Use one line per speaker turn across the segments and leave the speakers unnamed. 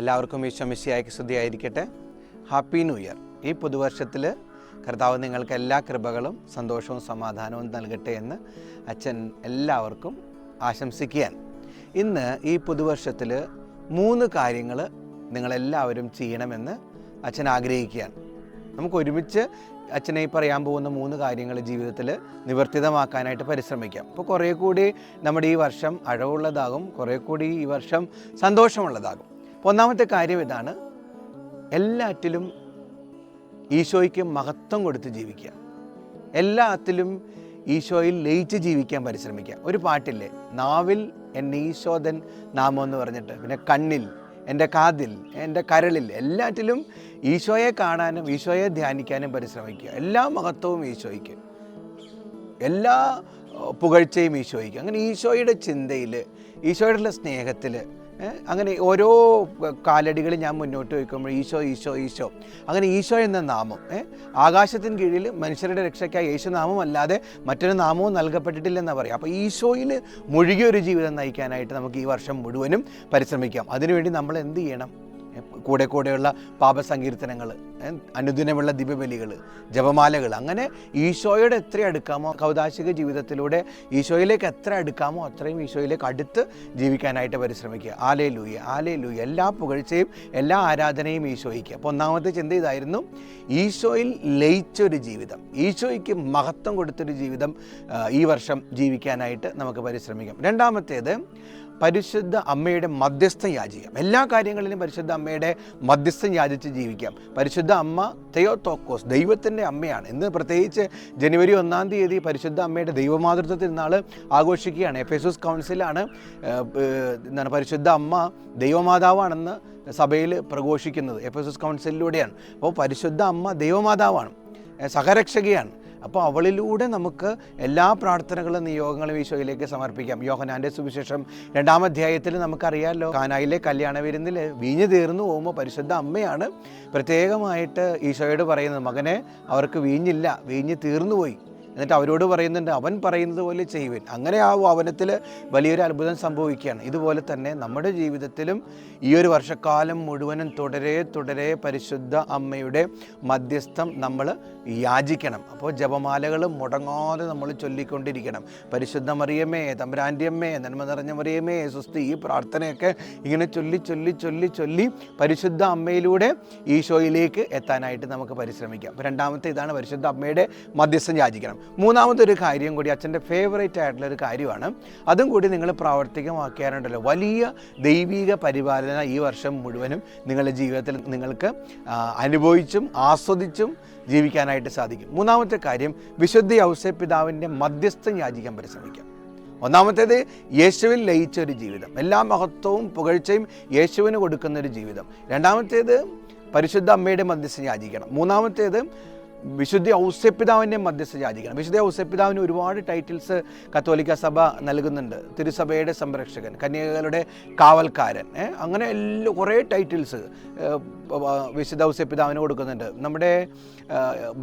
എല്ലാവർക്കും ഈ ഈശ്വമിശിയായിക്ക് സ്തുതിയായിരിക്കട്ടെ. ഹാപ്പി ന്യൂ ഇയർ ഈ പുതുവർഷത്തിൽ കർത്താവ് നിങ്ങൾക്ക് എല്ലാ കൃപകളും സന്തോഷവും സമാധാനവും നൽകട്ടെ എന്ന് അച്ഛൻ എല്ലാവർക്കും ആശംസിക്കുകയാണ്. ഇന്ന് ഈ പുതുവർഷത്തിൽ മൂന്ന് കാര്യങ്ങൾ നിങ്ങളെല്ലാവരും ചെയ്യണമെന്ന് അച്ഛൻ ആഗ്രഹിക്കുകയാണ്. നമുക്ക് ഒരുമിച്ച് അച്ഛനെ പറയാൻ പോകുന്ന മൂന്ന് കാര്യങ്ങൾ ജീവിതത്തിൽ നിവർത്തിതമാക്കാനായിട്ട് പരിശ്രമിക്കാം. അപ്പോൾ കുറേ കൂടി നമ്മുടെ ഈ വർഷം അഴവുള്ളതാകും കുറേ കൂടി ഈ വർഷം സന്തോഷമുള്ളതാകും. ഒന്നാമത്തെ കാര്യം ഇതാണ്. എല്ലാറ്റിലും ഈശോയ്ക്ക് മഹത്വം കൊടുത്ത് ജീവിക്കുക. എല്ലാത്തിലും ഈശോയിൽ ലയിച്ച് ജീവിക്കാൻ പരിശ്രമിക്കുക. ഒരു പാട്ടില്ലേ നാവിൽ എന്നെ ഈശോദൻ നാമം എന്ന് പറഞ്ഞിട്ട്. പിന്നെ കണ്ണിൽ എന്റെ കാതിൽ എന്റെ കരളിൽ എല്ലാറ്റിലും ഈശോയെ കാണാനും ഈശോയെ ധ്യാനിക്കാനും പരിശ്രമിക്കുക. എല്ലാ മഹത്വവും ഈശോയ്ക്ക്. എല്ലാ പുകഴ്ചയും ഈശോയ്ക്ക്. അങ്ങനെ ഈശോയുടെ ചിന്തയിൽ ഈശോയുടെ സ്നേഹത്തിൽ അങ്ങനെ ഓരോ കാലടികൾ ഞാൻ മുന്നോട്ട് വയ്ക്കുമ്പോൾ ഈശോ ഈശോ ഈശോ. അങ്ങനെ ഈശോ എന്ന നാമം ആകാശത്തിന് കീഴിൽ മനുഷ്യരുടെ രക്ഷയ്ക്കായി യേശുനാമം അല്ലാതെ മറ്റൊരു നാമവും നൽകപ്പെട്ടിട്ടില്ലെന്ന് പറയാം അപ്പോൾ ഈശോയിൽ മുഴുകിയ ഒരു ജീവിതം നയിക്കാനായിട്ട് നമുക്ക് ഈ വർഷം മുഴുവനും പരിശ്രമിക്കാം. അതിനുവേണ്ടി നമ്മൾ എന്ത് ചെയ്യണം? കൂടെ കൂടെയുള്ള പാപസങ്കീർത്തനങ്ങൾ അനുദിനമുള്ള ദിവ്യബലികൾ ജപമാലകൾ അങ്ങനെ ഈശോയുടെ എത്ര അടുക്കാമോ കൗതാശിക ജീവിതത്തിലൂടെ ഈശോയിലേക്ക് എത്ര അടുക്കാമോ അത്രയും ഈശോയിലേക്ക് അടുത്ത് ജീവിക്കാനായിട്ട് പരിശ്രമിക്കുക. ആലേ ലൂയ ആലേ ലൂയ എല്ലാ പുകഴ്ചയും എല്ലാ ആരാധനയും ഈശോയ്ക്ക്. അപ്പോൾ ഒന്നാമത്തെ ചിന്ത ഇതായിരുന്നു ഈശോയിൽ ലയിച്ചൊരു ജീവിതം ഈശോയ്ക്ക് മഹത്വം കൊടുത്തൊരു ജീവിതം ഈ വർഷം ജീവിക്കാനായിട്ട് നമുക്ക് പരിശ്രമിക്കാം. രണ്ടാമത്തേത് പരിശുദ്ധ അമ്മയുടെ മധ്യസ്ഥം യാചിക്കാം എല്ലാ കാര്യങ്ങളിലും പരിശുദ്ധ അമ്മയുടെ മധ്യസ്ഥം യാചിച്ച് ജീവിക്കാം. പരിശുദ്ധ അമ്മ തെയോത്തോക്കോസ് ദൈവത്തിന്റെ അമ്മയാണ്. ഇന്ന് പ്രത്യേകിച്ച് ജനുവരി ഒന്നാം തീയതി പരിശുദ്ധ അമ്മയുടെ ദൈവമാതൃത്വത്തിൽ നാൾ ആഘോഷിക്കുകയാണ്. എഫ് എസ് കൗൺസിലാണ് എന്താണ് പരിശുദ്ധ അമ്മ ദൈവമാതാവാണെന്ന് സഭയിൽ പ്രഘോഷിക്കുന്നത്. എഫ് എസ് എസ് കൗൺസിലിലൂടെയാണ്. അപ്പോൾ പരിശുദ്ധ അമ്മ ദൈവമാതാവാണ്. സഹരക്ഷകയാണ്. അപ്പോൾ അവളിലൂടെ നമുക്ക് എല്ലാ പ്രാർത്ഥനകളും നിയോഗങ്ങളും ഈശോയിലേക്ക് സമർപ്പിക്കാം. യോഹനാന്റെ സുവിശേഷം രണ്ടാം അധ്യായത്തിൽ നമുക്കറിയാമല്ലോ കാനായിലെ കല്യാണ വിരുന്നിൽ വീഞ്ഞു തീർന്നു പോകുമ്പോൾ പരിശുദ്ധ അമ്മയാണ് പ്രത്യേകമായിട്ട് ഈശോയോട് പറയുന്നത് മകനെ അവർക്ക് വീഞ്ഞില്ല വീഞ്ഞ് തീർന്നു പോയി. എന്നിട്ട് അവരോട് പറയുന്നുണ്ട് അവൻ പറയുന്നത് പോലെ ചെയ്യുവൻ. അങ്ങനെ ആ ഭവനത്തിൽ വലിയൊരു അത്ഭുതം സംഭവിക്കുകയാണ്. ഇതുപോലെ തന്നെ നമ്മുടെ ജീവിതത്തിലും ഈ ഒരു വർഷക്കാലം മുഴുവനും തുടരെ തുടരെ പരിശുദ്ധ അമ്മയുടെ മധ്യസ്ഥം നമ്മൾ യാചിക്കണം. അപ്പോൾ ജപമാലകൾ മുടങ്ങാതെ നമ്മൾ ചൊല്ലിക്കൊണ്ടിരിക്കണം. പരിശുദ്ധ മറിയമ്മേ തമ്പുരാന്റെ അമ്മേ നന്മ നിറഞ്ഞ മറിയമ്മേ സുസ്തി ഈ പ്രാർത്ഥനയൊക്കെ ഇങ്ങനെ ചൊല്ലി ചൊല്ലി ചൊല്ലി ചൊല്ലി പരിശുദ്ധ അമ്മയിലൂടെ ഈശോയിലേക്ക് എത്താനായിട്ട് നമുക്ക് പരിശ്രമിക്കാം. രണ്ടാമത്തെ ഇതാണ് പരിശുദ്ധ അമ്മയുടെ മധ്യസ്ഥം യാചിക്കണം. മൂന്നാമത്തെ ഒരു കാര്യം കൂടി അച്ഛന്റെ ഫേവറേറ്റ് ആയിട്ടുള്ള ഒരു കാര്യമാണ്. അതും കൂടി നിങ്ങൾ പ്രാവർത്തികമാക്കിയാലുണ്ടല്ലോ. വലിയ ദൈവിക പരിപാലന ഈ വർഷം മുഴുവനും നിങ്ങളുടെ ജീവിതത്തിൽ നിങ്ങൾക്ക് അനുഭവിച്ചും ആസ്വദിച്ചും ജീവിക്കാനായിട്ട് സാധിക്കും. മൂന്നാമത്തെ കാര്യം വിശുദ്ധ ഔസപിതാവിന്റെ മധ്യസ്ഥം യാചിക്കാൻ പരിശ്രമിക്കാം. ഒന്നാമത്തേത് യേശുവിൽ ലയിച്ച ഒരു ജീവിതം. എല്ലാ മഹത്വവും പുകഴ്ചയും യേശുവിന് കൊടുക്കുന്ന ഒരു ജീവിതം. രണ്ടാമത്തേത് പരിശുദ്ധ അമ്മയുടെ മധ്യസ്ഥം യാചിക്കണം. മൂന്നാമത്തേത് വിശുദ്ധ ഔസ്യപിതാവിന്റെ മധ്യസ്ഥ യാചിക്കണം വിശുദ്ധ ഔസ്യപിതാവിന് ഒരുപാട് ടൈറ്റിൽസ് കത്തോലിക്ക സഭ നൽകുന്നുണ്ട്. തിരുസഭയുടെ സംരക്ഷകൻ കന്യകകളുടെ കാവൽക്കാരൻ അങ്ങനെ എല്ലാ കുറേ ടൈറ്റിൽസ് വിശുദ്ധ ഔസ്യപിതാവിന് കൊടുക്കുന്നുണ്ട്. നമ്മുടെ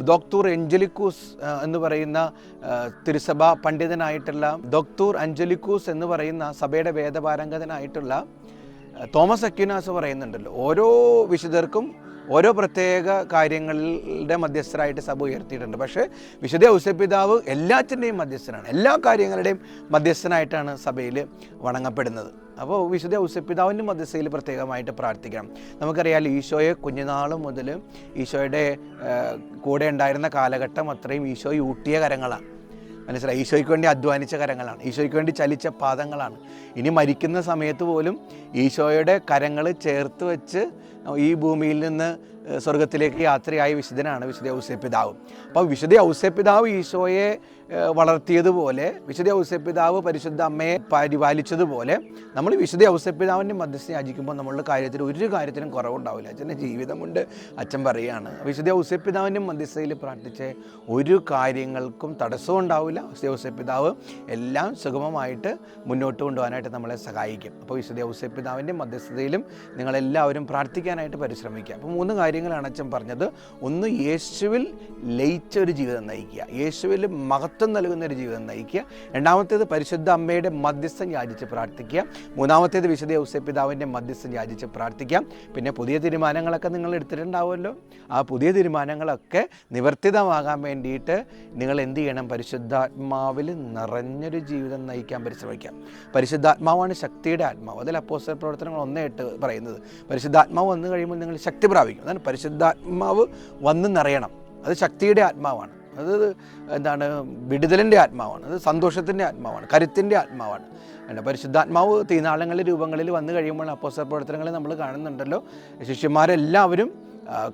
ഡോക്ടൂർ എഞ്ചലിക്കൂസ് എന്ന് പറയുന്ന തിരുസഭ പണ്ഡിതനായിട്ടുള്ള ഡോക്ടൂർ അഞ്ചലിക്കൂസ് എന്ന് പറയുന്ന സഭയുടെ വേദപാരംഗതനായിട്ടുള്ള തോമസ് അക്യുനാസ് പറയുന്നുണ്ടല്ലോ. ഓരോ വിശുദ്ധർക്കും ഓരോ പ്രത്യേക കാര്യങ്ങളുടെ മധ്യസ്ഥരായിട്ട് സഭ ഉയർത്തിയിട്ടുണ്ട്. പക്ഷേ വിശുദ്ധ ഔസപിതാവ് എല്ലാത്തിന്റെയും മധ്യസ്ഥനാണ്. എല്ലാ കാര്യങ്ങളുടെയും മധ്യസ്ഥനായിട്ടാണ് സഭയിൽ വണങ്ങപ്പെടുന്നത്. അപ്പോൾ വിശുദ്ധ ഔസപിതാവിന്റെ മധ്യസ്ഥയിൽ പ്രത്യേകമായിട്ട് പ്രാർത്ഥിക്കണം. നമുക്കറിയാം ഈശോയെ കുഞ്ഞുനാൾ മുതൽ ഈശോയുടെ കൂടെ ഉണ്ടായിരുന്ന കാലഘട്ടം അത്രയും ഈശോ ഊട്ടിയ കരങ്ങളാണ്. മനസ്സിലായി? ഈശോയ്ക്ക് വേണ്ടി അധ്വാനിച്ച കരങ്ങളാണ്. ഈശോയ്ക്ക് വേണ്ടി ചലിച്ച പാദങ്ങളാണ്. ഇനി മരിക്കുന്ന സമയത്ത് പോലും ഈശോയുടെ കരങ്ങൾ ചേർത്ത് വെച്ച് ഈ ഭൂമിയിൽ നിന്ന് സ്വർഗത്തിലേക്ക് യാത്രയായ വിശുദ്ധനാണ് വിശുദ്ധ ഔസേപ്പിതാവ് അപ്പോൾ വിശുദ്ധ ഔസേപ്പിതാവ് ഈശോയെ വളർത്തിയതുപോലെ വിശുദ്ധ ഔസപ്പിതാവ് പരിശുദ്ധ അമ്മയെ പരിപാലിച്ചതുപോലെ നമ്മൾ വിശുദ്ധ ഔസപ്പിതാവിന്റെ മധ്യസ്ഥ യാചിക്കുമ്പോൾ നമ്മളുടെ കാര്യത്തിൽ ഒരു കാര്യത്തിനും കുറവുണ്ടാവില്ല. അച്ഛന്റെ ജീവിതമുണ്ട് അച്ഛൻ പറയുകയാണ്. വിശുദ്ധ ഔസപ്പിതാവിന്റെ മധ്യസ്ഥയിൽ പ്രാർത്ഥിച്ച് ഒരു കാര്യങ്ങൾക്കും തടസ്സവും ഉണ്ടാവില്ല. വിശുദ്ധ ഔസപ്പിതാവ് എല്ലാം സുഗമമായിട്ട് മുന്നോട്ട് കൊണ്ടുപോകാനായിട്ട് നമ്മളെ സഹായിക്കും. അപ്പോൾ വിശുദ്ധ ഔസപ്പിതാവിന്റെ മധ്യസ്ഥതയിലും നിങ്ങളെല്ലാവരും പ്രാർത്ഥിക്കാനായിട്ട് പരിശ്രമിക്കുക. അപ്പോൾ മൂന്ന് കാര്യങ്ങളാണ് അച്ഛൻ പറഞ്ഞത്. ഒന്ന് യേശുവിൽ ലയിച്ച ഒരു ജീവിതം നയിക്കുക. യേശുവിൽ മഹത്വം നൽകുന്ന ഒരു ജീവിതം നയിക്കുക. രണ്ടാമത്തേത് പരിശുദ്ധ അമ്മയുടെ മധ്യസ്ഥം യാചിച്ച് പ്രാർത്ഥിക്കുക. മൂന്നാമത്തേത് വിശുദ്ധ ഔസപിതാവിന്റെ മധ്യസ്ഥം യാചിച്ച് പ്രാർത്ഥിക്കാം പിന്നെ പുതിയ തീരുമാനങ്ങളൊക്കെ നിങ്ങൾ എടുത്തിട്ടുണ്ടാവുമല്ലോ. ആ പുതിയ തീരുമാനങ്ങളൊക്കെ നിവർത്തിതമാകാൻ വേണ്ടിയിട്ട് നിങ്ങൾ എന്ത് ചെയ്യണം? പരിശുദ്ധാത്മാവിൽ നിറഞ്ഞൊരു ജീവിതം നയിക്കാൻ പരിശ്രമിക്കാം പരിശുദ്ധാത്മാവാണ് ശക്തിയുടെ ആത്മാവ്. അതിൽ അപ്പോസ്റ്റൽ പ്രവർത്തനങ്ങൾ ഒന്നേ എട്ട് പറയുന്നത്. പരിശുദ്ധാത്മാവ് വന്നു കഴിയുമ്പോൾ നിങ്ങൾ ശക്തി പ്രാപിക്കും. അതാണ് പരിശുദ്ധാത്മാവ് വന്ന് നിറയണം. അത് ശക്തിയുടെ ആത്മാവാണ്. അത് എന്താണ് വിടുതലിന്റെ ആത്മാവാണ് അത് സന്തോഷത്തിന്റെ ആത്മാവാണ് കരുത്തിന്റെ ആത്മാവാണ്. എന്റെ പരിശുദ്ധാത്മാവ് തീനാളങ്ങളുടെ രൂപങ്ങളിൽ വന്നു കഴിയുമ്പോൾ അപ്പോസ പ്രവർത്തനങ്ങൾ നമ്മൾ കാണുന്നുണ്ടല്ലോ. ശിഷ്യന്മാരെല്ലാവരും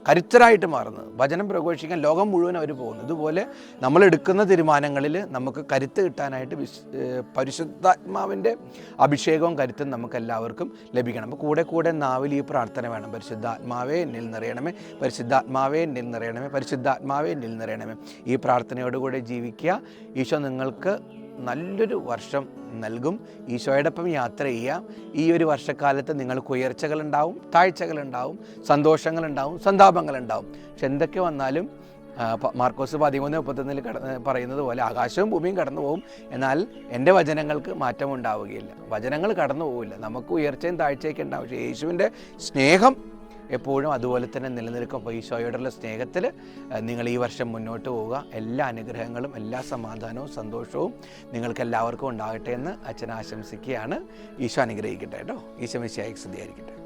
കരുത്തരായിട്ട് മാറുന്നത്. വചനം പ്രഘോഷിക്കാൻ ലോകം മുഴുവൻ അവർ പോകുന്നു. ഇതുപോലെ നമ്മൾ എടുക്കുന്ന തീരുമാനങ്ങളിൽ നമുക്ക് കരുത്ത് കിട്ടാനായിട്ട് വിശ് പരിശുദ്ധാത്മാവിന്റെ അഭിഷേകവും കരുത്തും നമുക്ക് എല്ലാവർക്കും ലഭിക്കണം. അപ്പോൾ കൂടെ കൂടെ നാവിൽ ഈ പ്രാർത്ഥന വേണം. പരിശുദ്ധാത്മാവേ എന്നിൽ നിറയണമേ. പരിശുദ്ധാത്മാവേ എന്നിൽ നിറയണമേ. പരിശുദ്ധാത്മാവേ എന്നിൽ നിറയണമേ. ഈ പ്രാർത്ഥനയോടുകൂടെ ജീവിക്കുക. ഈശോ നിങ്ങൾക്ക് നല്ലൊരു വർഷം നൽകും. ഈശോയോടൊപ്പം യാത്ര ചെയ്യാം. ഈ ഒരു വർഷക്കാലത്ത് നിങ്ങൾക്ക് ഉയർച്ചകളുണ്ടാവും താഴ്ചകളുണ്ടാവും സന്തോഷങ്ങളുണ്ടാവും സന്താപങ്ങളുണ്ടാവും. പക്ഷെ എന്തൊക്കെ വന്നാലും മാർക്കോസ് പതിമൂന്ന് മുപ്പത്തൊന്നിൽ കടന്ന് പറയുന്നത് പോലെ ആകാശവും ഭൂമിയും കടന്നു പോകും. എന്നാൽ എന്റെ വചനങ്ങൾക്ക് മാറ്റം ഉണ്ടാവുകയില്ല വചനങ്ങൾ കടന്നു പോവില്ല. നമുക്ക് ഉയർച്ചയും താഴ്ചയൊക്കെ ഉണ്ടാവും. പക്ഷേ യേശുവിന്റെ സ്നേഹം എപ്പോഴും അതുപോലെ തന്നെ നിലനിൽക്കും. അപ്പോൾ ഈശോയോടുള്ള സ്നേഹത്തിൽ നിങ്ങൾ ഈ വർഷം മുന്നോട്ട് പോവുക. എല്ലാ അനുഗ്രഹങ്ങളും എല്ലാ സമാധാനവും സന്തോഷവും നിങ്ങൾക്ക് എല്ലാവർക്കും ഉണ്ടാകട്ടെ എന്ന് അച്ഛൻ ആശംസിക്കുകയാണ്. ഈശോ അനുഗ്രഹിക്കട്ടെ കേട്ടോ. ഈശോ മിശിയായി സ്തുതിയായിരിക്കട്ടെ.